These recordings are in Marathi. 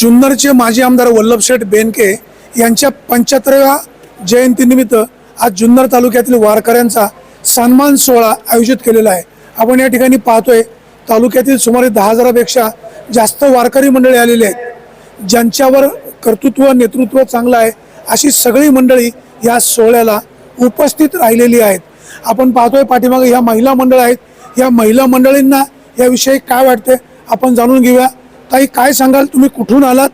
जुन्नरचे माजी आमदार वल्लभशेठ बेनके यांच्या पंच्याहत्तराव्या जयंतीनिमित्त आज जुन्नर तालुक्यातील वारकऱ्यांचा सन्मान सोहळा आयोजित केलेला आहे. आपण या ठिकाणी पाहतोय तालुक्यातील सुमारे दहा हजारापेक्षा जास्त वारकरी मंडळी आलेली आहेत. ज्यांच्यावर कर्तृत्व नेतृत्व चांगलं आहे अशी सगळी मंडळी या सोहळ्याला उपस्थित राहिलेली आहेत. आपण पाहतोय पाठीमागे ह्या महिला मंडळ आहेत. या महिला मंडळींना याविषयी काय वाटते आपण जाणून घेऊया. ताई काय सांगाल? तुम्ही कुठून आलात?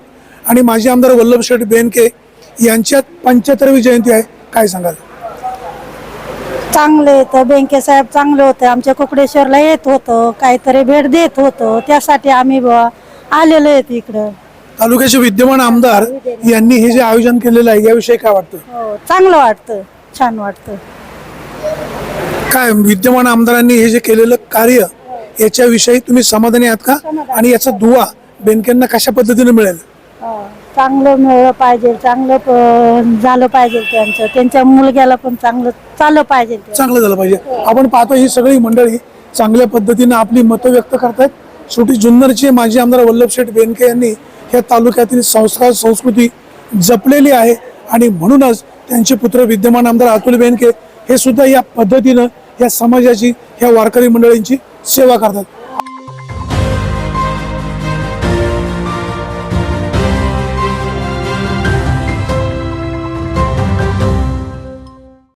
आणि माजी आमदार वल्लभशेठ बेनके यांच्यात पंच्याहत्तरवी जयंती आहे. काय सांगाल? चांगले होतं बँके साहेब चांगले होते. आमच्या कुकडेश्वरला येत होतं. काहीतरी भेट देत होतं. त्यासाठी आम्ही बुवा आलेलो आहेत इकडं तालुक्याचे विद्यमान आमदार यांनी हे जे आयोजन केलेलं आहे याविषयी काय वाटतं? हो चांगलं वाटतं. छान वाटतं. काय विद्यमान आमदारांनी हे जे केलेलं कार्य याच्याविषयी तुम्ही समाधानी आहात का? आणि याचा दुवा बेनकेंना कशा पद्धतीने मिळेल? हो, चांगलं मिळलं पाहिजे चांगलं प- झालं पाहिजे त्यांचं. त्यांच्या मुलग्याला पण चांगलं चाललं पाहिजे ते. चांगलं झालं पाहिजे. आपण पाहतो ही सगळी मंडळी चांगल्या पद्धतीने आपली मतं व्यक्त करतात शेवटी जुन्नरचे माजी आमदार वल्लभशेठ बेनके यांनी या तालुक्यातील संस्कार संस्कृती जपलेली आहे आणि म्हणूनच त्यांचे पुत्र विद्यमान आमदार अतुल बेनके हे सुद्धा या पद्धतीनं या समाजाची या वारकरी मंडळींची सेवा करतात.